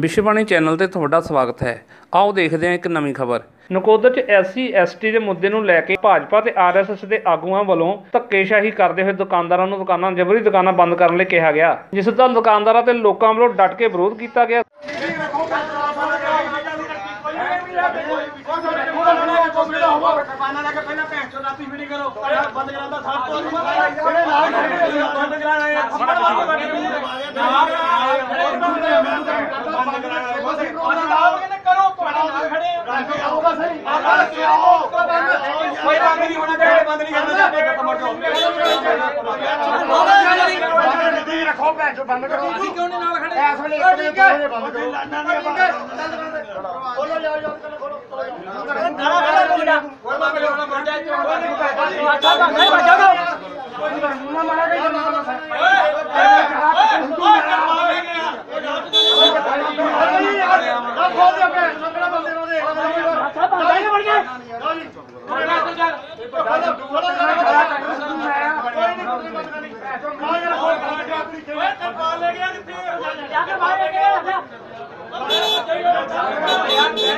ਵਿਸ਼ਵਬਾਣੀ channel ਤੇ ਤੁਹਾਡਾ ਸਵਾਗਤ ਹੈ। ਆਓ ਦੇਖਦੇ ਹਾਂ ਇੱਕ ਨਵੀਂ ਖਬਰ। ਨਕੋਦਰ 'ਚ ਐਸਸੀ ਐਸਟੀ ਦੇ ਮੁੱਦੇ ਨੂੰ ਲੈ ਕੇ ਭਾਜਪਾ ਤੇ ਆਰਐਸਐਸ ਦੇ ਆਗੂਆਂ ਵੱਲੋਂ ਧੱਕੇਸ਼ਾਹੀ ਕਰਦੇ ਹੋਏ ਦੁਕਾਨਦਾਰਾਂ ਨੂੰ ਦੁਕਾਨਾਂ ਜਬਰੀ ਦੁਕਾਨਾਂ ਬੰਦ ਕਰਨ ਲਈ ਕਿਹਾ ਗਿਆ। ਜਿਸ ਦਾ ਦੁਕਾਨਦਾਰਾਂ ਤੇ ਲੋਕਾਂ ਵੱਲੋਂ ਡਟ ਕੇ ਵਿਰੋਧ ਕੀਤਾ ਗਿਆ। ਬੰਦ ਕਰਾਉਂਦਾ ਸਾਫ਼ ਤੋਂ ਬੰਦ ਕਰਾਣਾ ਹੈ ਅਸੀਂ ਬੰਦ ਕਰਾਣਾ ਅਸੀਂ ਆਪ ਕਹਿੰਦੇ ਕਰੋ ਤੁਹਾਡੇ ਨਾਲ ਖੜੇ ਆ ਆਓਗਾ ਸਹੀ ਆਓਗਾ ਆਓ ਕੋਈ ਬੰਦ ਨਹੀਂ ਹੋਣਾ ਚਾਹੀਦਾ ਬੰਦ ਨਹੀਂ ਕਰਨਾ ਚਾਹੀਦਾ ਕਮਰ ਤੋਂ ਰੱਖੋ ਭੈਣ ਚੋਂ ਬੰਦ ਕਰੋ। ਅਸੀਂ ਕਿਉਂ ਨਹੀਂ ਨਾਲ ਖੜੇ? ਇਸ ਵੇਲੇ ਇੱਕ ਠੀਕ ਹੈ। ਬੰਦ ਕਰੋ ਲੜਨਾ ਨਹੀਂ ਆਪਾਂ ਬੋਲੋ ਜਾਓ ਜਾਓ ਚਲੋ ਖੋਲੋ। ਨਾਰਾ ਖੜਾ ਕੋਈ ਬੰਦ ਨਹੀਂ ਹੋਣਾ ਮਰ ਜਾਏ ਅੱਛਾ ਤਾਂ ਨਹੀਂ ਬਚਾਗਾ ਨਾ ਮਾਰਾ ਕੇ ਜਨਾ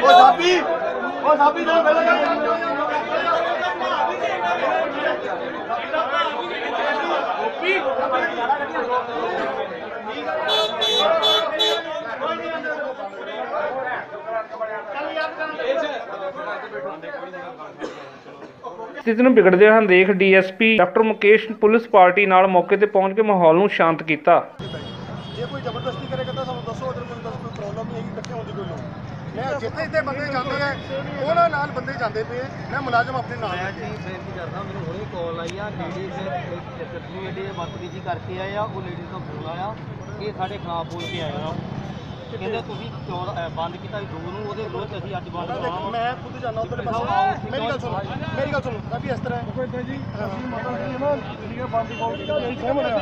ਉਹ ਸਾਬੀ ਉਹ ਸਾਬੀ ਨਾਲ ਮਿਲ ਸਥਿਤੀ ਨੂੰ ਵਿਗੜਦੇ ਹਨ ਦੇਖ DSP doctor Mukesh police party ਨਾਲ ਮੌਕੇ ਤੇ ਪਹੁੰਚ ਕੇ ਮਾਹੌਲ ਨੂੰ ਸ਼ਾਂਤ ਕੀਤਾ। ਜੇ ਕੋਈ ਜ਼ਬਰਦਸਤੀ ਕਰੇਗਾ ਤਾਂ ਸਾਨੂੰ ਦੱਸੋ ਅਦਰ ਮੈਨੂੰ ਦੱਸ ਕੋਈ ਪ੍ਰੋਬਲਮ ਨਹੀਂ ਹੈਗੀ ਇਕੱਠੇ ਹੋਣ ਦੀ ਕੋਈ ਲੋੜ ਮੈਂ ਜਿੱਥੇ ਜਿੱਥੇ ਬੰਦੇ ਜਾਂਦੇ ਆ ਉਹਨਾਂ ਨਾਲ ਬੰਦੇ ਜਾਂਦੇ ਪਏ। ਮੈਂ ਮੁਲਾਜ਼ਮ ਆਪਣੇ ਨਾਲ ਮੈਂ ਜੀ ਬੇਨਤੀ ਕਰਦਾ ਮੈਨੂੰ ਹੁਣੇ ਕਾਲ ਆਈ ਆ ਲੇਡੀਜ਼ ਚੱਤਨੀ ਜਿਹੜੀ ਬਦਤਮੀਜ਼ੀ ਕਰਕੇ ਆਏ ਆ ਉਹ ਲੇਡੀਜ਼ ਦਾ ਫੋਨ ਆਇਆ ਇਹ ਸਾਡੇ ਖਿਲਾਫ ਬੋਲ ਕੇ ਆਏ ਆ। ਕਹਿੰਦੇ ਤੁਸੀਂ ਚੌੜ ਅ, ਬੰਦ ਕੀਤਾ ਦੋ ਨੂੰ ਉਹਦੇ ਵਿਰੁੱਧ ਅਸੀਂ ਅੱਜ ਬੰਦ ਦੇਖ, ਕਰਾਵਾਂਗੇ। ਮੈਂ ਖੁਦ ਜਾਣਾ ਉਧਰ ਪਾਸੇ ਮੇਰੀ ਗੱਲ ਸੁਣੋ ਮੇਰੀ ਗੱਲ ਸੁਣੋ ਅਭੀ ਇਸ ਤਰ੍ਹਾਂ ਹੈ ਦੇਖੋ ਜੀ ਅਸੀਂ ਮਤਲਬ ਕਿ ਨਾ ਜਿਹੜੀ ਬੰਦੀ ਕੋਲ ਕੀਤੀ ਅਸੀਂ ਸਹਿਮਤ ਹਾਂ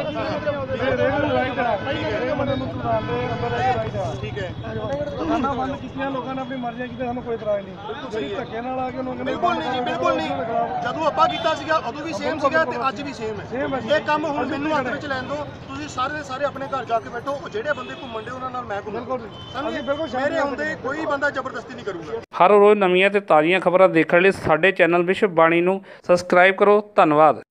ਇਹ ਰੇਗਲ ਰਾਈਟ ਹੈ ਇਹ ਬੰਦੇ ਨੂੰ ਸੁਣਾਉਣ ਦੇ ਅੰਦਰ ਰਾਈਟ ਹੈ ਠੀਕ ਹੈ। ਦੁਕਾਨਾਂ ਬੰਦ ਕੀਤੀਆਂ ਲੋਕਾਂ ਨੇ ਆਪਣੀ ਮਰਜ਼ੀ ਕੀਤੀ ਸਾਨੂੰ ਕੋਈ ਇਤਰਾਜ਼ ਨਹੀਂ। ਬਿਲਕੁਲ ਸਹੀ ਧੱਕੇ ਨਾਲ ਆ ਕੇ ਉਹਨਾਂ ਬਿਲਕੁਲ ਨਹੀਂ ਜੀ ਬਿਲਕੁਲ ਨਹੀਂ। ਜਦੋਂ ਆਪਾਂ ਕੀਤਾ ਸੀਗਾ ਉਦੋਂ ਵੀ ਸੇਮ ਸੀਗਾ ਤੇ ਅੱਜ ਵੀ ਸੇਮ ਹੈ। ਇਹ ਕੰਮ ਹੁਣ ਮੈਨੂੰ ਹੱਥ ਵਿੱਚ ਲੈਣ ਦਿਓ ਤੁਸੀਂ ਸਾਰੇ ਦੇ ਸਾਰੇ ਆਪਣੇ ਘਰ ਜਾ ਕੇ ਬੈਠੋ ਉਹ ਜਿਹੜੇ ਬੰਦੇ ਘੁੰਮਣ ਦੇ ਉਹਨਾਂ ਨਾਲ ਮੈਂ ਘੁੰਮਾਂ ਸਮਝੇ? ਮੇਰੇ ਹੁੰਦੇ ਕੋਈ ਬੰਦਾ ਜ਼ਬਰਦਸਤੀ ਨਹੀਂ ਕਰੂਗਾ। ਹਰ ਰੋਜ਼ ਨਵੀਆਂ ਤੇ ਤਾਜ਼ੀਆਂ ਖਬਰਾਂ ਦੇਖਣ ਲਈ ਸਾਡੇ ਚੈਨਲ ਵਿਸ਼ਵ ਬਾਣੀ ਨੂੰ ਸਬਸਕ੍ਰਾਈਬ ਕਰੋ। ਧੰਨਵਾਦ।